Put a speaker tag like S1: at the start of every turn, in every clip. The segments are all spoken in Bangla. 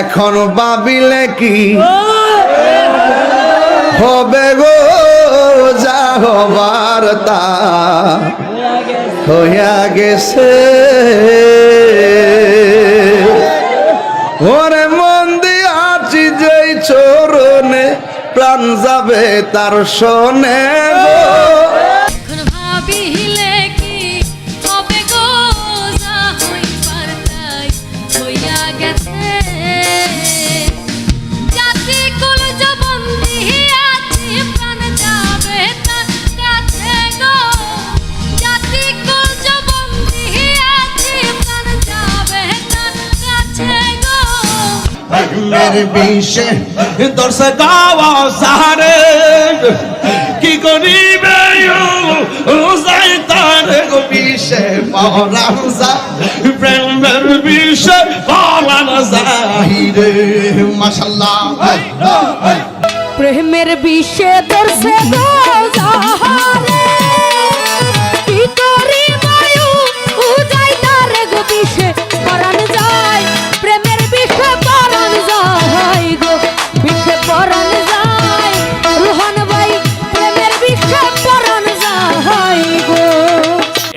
S1: এখন ভাবিলে কি হবে গো? যা হবার তা হইয়া গেছে। ওরে মন দিয়াছি যেই চরণে, প্রাণ যাবে তার শোনে
S2: যা গেছে।
S3: মেরে বিষে। দর্শক গাওয়া সারে কি করিবে যাই বিষে পরাম প্রেমের বিষে পরাম যাহিরে মাশাল্লাহ।
S2: প্রেমের বিষে দর্শে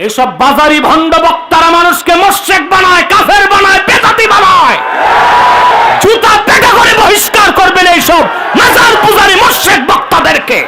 S4: এসব বাজারি ভণ্ড বক্তারা মানুষকে মোশেক বানায়, কাফের বানায়, বেদাতি বানায়। জুতা পেটা করে বহিষ্কার করবেন এইসব মাজার পূজারি মোশেক বক্তাদেরকে।